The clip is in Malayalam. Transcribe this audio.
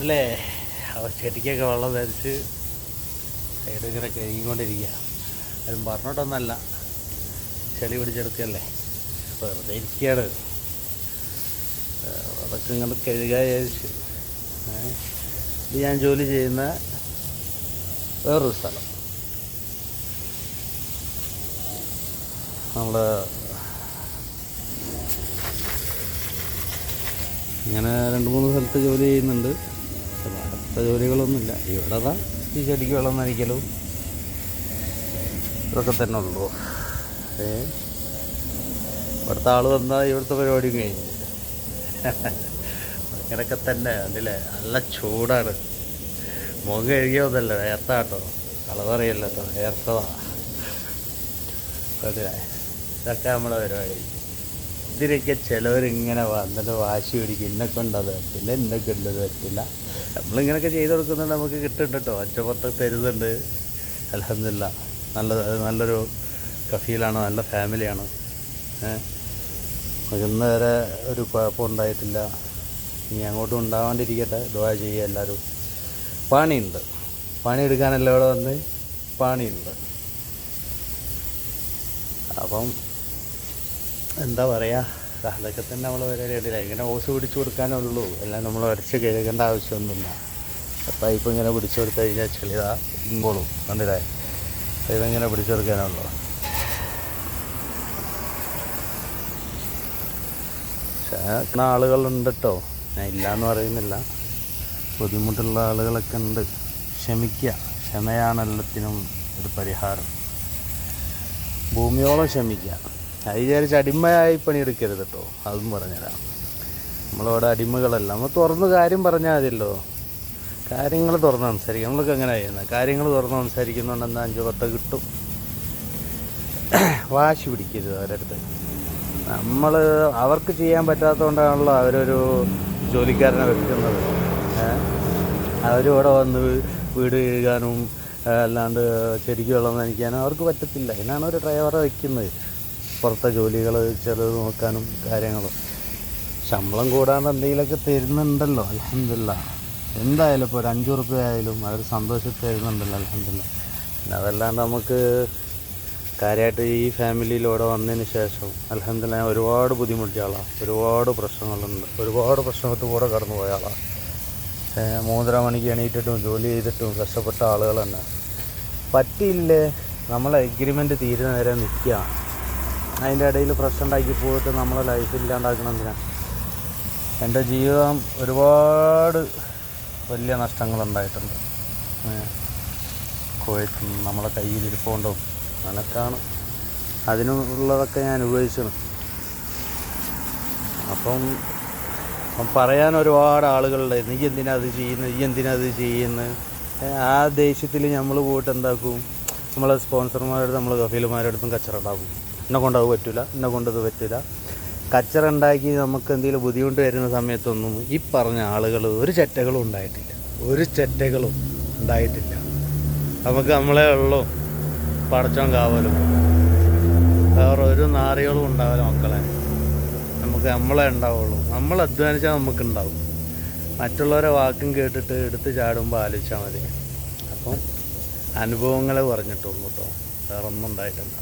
അല്ലേ അവ ചെടിക്കൊക്കെ വെള്ളം ധരിച്ച് സൈഡ് ഇങ്ങനെ കഴുകിക്കൊണ്ടിരിക്കുക അതും പറഞ്ഞിട്ടൊന്നല്ല. ചെളി പിടിച്ചെടുക്കല്ലേ. വെറുതെ ഇരിക്കുകയാണ് അതൊക്കെ ഇങ്ങനെ കഴുകാൻ വിചാരിച്ചു. ഇത് ഞാൻ ജോലി ചെയ്യുന്ന വേറൊരു സ്ഥലം. നമ്മൾ ഇങ്ങനെ രണ്ട് മൂന്ന് സ്ഥലത്ത് ജോലി ചെയ്യുന്നുണ്ട്. അടുത്ത ജോലികളൊന്നുമില്ല ഇവിടെ താ ഈ ചെടിക്ക് വെള്ളം നനയ്ക്കലും ഇതൊക്കെ തന്നെ ഉള്ളൂ. ഏ? ഇവിടുത്തെ ആൾ വന്നാൽ ഇവിടുത്തെ പരിപാടിയും കഴിഞ്ഞു. അങ്ങനെയൊക്കെ തന്നെ അല്ലേ നല്ല ചൂടാണ്. മുഖം കഴുകിയതല്ല കളവറിയല്ല കേട്ടോ. വേർത്തതാ കണ്ടില്ലേ ഇതൊക്കെ നമ്മുടെ പരിപാടി. ഇതിനൊക്കെ ചിലവരിങ്ങനെ വന്നിട്ട് വാശി പിടിക്കും. ഇന്നെ കൊണ്ടത് പറ്റില്ല ഇന്നെ കൊണ്ടത് പറ്റില്ല. നമ്മളിങ്ങനെയൊക്കെ ചെയ്ത് കൊടുക്കുന്നുണ്ട്. നമുക്ക് കിട്ടുന്നുണ്ട് കേട്ടോ ഒറ്റപ്പുറത്ത് തരുന്നുണ്ട് അലഹമില്ല നല്ല നല്ലൊരു കഫീലാണ് നല്ല ഫാമിലിയാണ്. ഏഹ് ഇന്ന് വരെ ഒരു കുഴപ്പം ഉണ്ടായിട്ടില്ല. ഇനി അങ്ങോട്ടും ഉണ്ടാവാണ്ടിരിക്കട്ടെ. ദുവാ ചെയ്യുക എല്ലാവരും. പണിയുണ്ട്. പണിയെടുക്കാനല്ല ഇവിടെ വന്ന്? പണിയുണ്ട്. അപ്പം എന്താ പറയുക അതൊക്കെ തന്നെ നമ്മൾ വരെ പരിപാടിയില്ല ഇങ്ങനെ ഓസ് പിടിച്ചു കൊടുക്കാനുള്ളൂ. എല്ലാം നമ്മൾ വരച്ച് കഴുകേണ്ട ആവശ്യമൊന്നുമില്ല. പൈപ്പ് ഇങ്ങനെ പിടിച്ചു കൊടുത്തു കഴിഞ്ഞാൽ ചെളിതാ ഇമ്പോളും. കണ്ടില്ലേ ഇതെങ്ങനെ പിടിച്ചു കൊടുക്കാനുള്ളൂ. പക്ഷേ ആളുകളുണ്ട് കേട്ടോ ഞാൻ ഇല്ലയെന്ന് പറയുന്നില്ല. ബുദ്ധിമുട്ടുള്ള ആളുകളൊക്കെ ഉണ്ട്. ക്ഷമിക്കുക ക്ഷമയാണ് എല്ലാത്തിനും ഒരു പരിഹാരം. ഭൂമിയോളം ക്ഷമിക്കുക അത് വിചാരിച്ച് അടിമയായി പണിയെടുക്കരുത് കേട്ടോ അതും പറഞ്ഞുതരാം നമ്മളവിടെ അടിമകളല്ല. നമ്മൾ തുറന്ന് കാര്യം പറഞ്ഞാൽ മതിയല്ലോ. കാര്യങ്ങൾ തുറന്ന് സംസാരിക്കാം. നമ്മൾക്ക് എങ്ങനെ ചെയ്യുന്നത് കാര്യങ്ങൾ തുറന്ന് സംസാരിക്കുന്നുണ്ട് എന്നാൽ അഞ്ച് പത്ത് കിട്ടും? വാശി പിടിക്കരുത് അവരുടെ അടുത്ത് നമ്മൾ അവർക്ക് ചെയ്യാൻ പറ്റാത്തതുകൊണ്ടാണല്ലോ അവരൊരു ജോലിക്കാരനെ വെക്കുന്നത്. അവരിവിടെ വന്ന് വീട് കഴുകാനും അല്ലാണ്ട് ചെടിക്ക് വെള്ളം നനയ്ക്കാനും അവർക്ക് പറ്റത്തില്ല. അതിനാണ് ഒരു ഡ്രൈവറെ വെക്കുന്നത്. പുറത്തെ ജോലികൾ ചിലത് നോക്കാനും കാര്യങ്ങളും. ശമ്പളം കൂടാണ്ട് എന്തെങ്കിലുമൊക്കെ തരുന്നുണ്ടല്ലോ അലഹമില്ല എന്തായാലും ഇപ്പോൾ ഒരു അഞ്ച് റുപ്യായാലും അവർ സന്തോഷത്തിൽ തരുന്നുണ്ടല്ലോ അലഹമില്ല പിന്നെ അതല്ലാണ്ട് നമുക്ക് കാര്യമായിട്ട് ഈ ഫാമിലിയിലൂടെ വന്നതിന് ശേഷം അലഹമില്ല ഞാൻ ഒരുപാട് ബുദ്ധിമുട്ടിയ ആളാണ് ഒരുപാട് പ്രശ്നങ്ങളുണ്ട്. ഒരുപാട് പ്രശ്നത്തിൽ കൂടെ കടന്നു പോയ ആളാണ് മൂന്നര മണിക്ക് എണീറ്റിട്ടും ജോലി ചെയ്തിട്ടും കഷ്ടപ്പെട്ട ആളുകൾ തന്നെ. പറ്റിയില്ലേ? എഗ്രിമെന്റ് തീരുന്ന നേരെ നിൽക്കുകയാണ് അതിന്റെ ഇടയിൽ പ്രശ്നം ഉണ്ടാക്കി പോയിട്ട് നമ്മളെ ലൈഫ് ഇല്ലാണ്ടാക്കണം എന്തിനാണ് എന്റെ ജീവിതം ഒരുപാട് വലിയ നഷ്ടങ്ങളുണ്ടായിട്ടുണ്ട് കോയത്തും നമ്മളെ കയ്യിലിരിപ്പുകൊണ്ടും അങ്ങനൊക്കെയാണ് അതിനുള്ളതൊക്കെ ഞാൻ ഉപയോഗിച്ചത് അപ്പം അപ്പം പറയാൻ ഒരുപാട് ആളുകളുണ്ട് നീ എന്തിനാ അത് ചെയ്യുന്നത് നീ എന്തിനാ അത് ചെയ്യുന്നത് ആ ദേഷ്യത്തിൽ നമ്മൾ പോയിട്ട് എന്താക്കും? നമ്മളെ സ്പോൺസർമാരുടെ നമ്മൾ കഫീലുമാരുടെ അടുത്തും കച്ചറ ഉണ്ടാക്കും. എന്നെ കൊണ്ട് അത് പറ്റില്ല എന്നെ കൊണ്ട് അത് പറ്റില്ല കച്ചറ ഉണ്ടാക്കി നമുക്ക് എന്തെങ്കിലും ബുദ്ധിമുട്ട് വരുന്ന സമയത്തൊന്നും ഈ പറഞ്ഞ ആളുകൾ ഒരു ചെറ്റകളും ഉണ്ടായിട്ടില്ല. ഒരു ചെറ്റകളും ഉണ്ടായിട്ടില്ല. നമുക്ക് നമ്മളെ ഉള്ളൂ പടച്ചോൻ കാവലും. വേറെ ഒരു നാറികളും ഉണ്ടാവില്ല മക്കളെ. നമുക്ക് നമ്മളെ ഉണ്ടാവുള്ളൂ. നമ്മൾ അധ്വാനിച്ചാൽ നമുക്ക് ഉണ്ടാവും മറ്റുള്ളവരെ വാക്കും കേട്ടിട്ട് എടുത്ത് ചാടുമ്പോൾ ആലോചിച്ചാൽ മതി. അപ്പം അനുഭവങ്ങളെ പറഞ്ഞിട്ടുള്ളൂ കേട്ടോ. വേറെ ഒന്നും ഉണ്ടായിട്ടില്ല.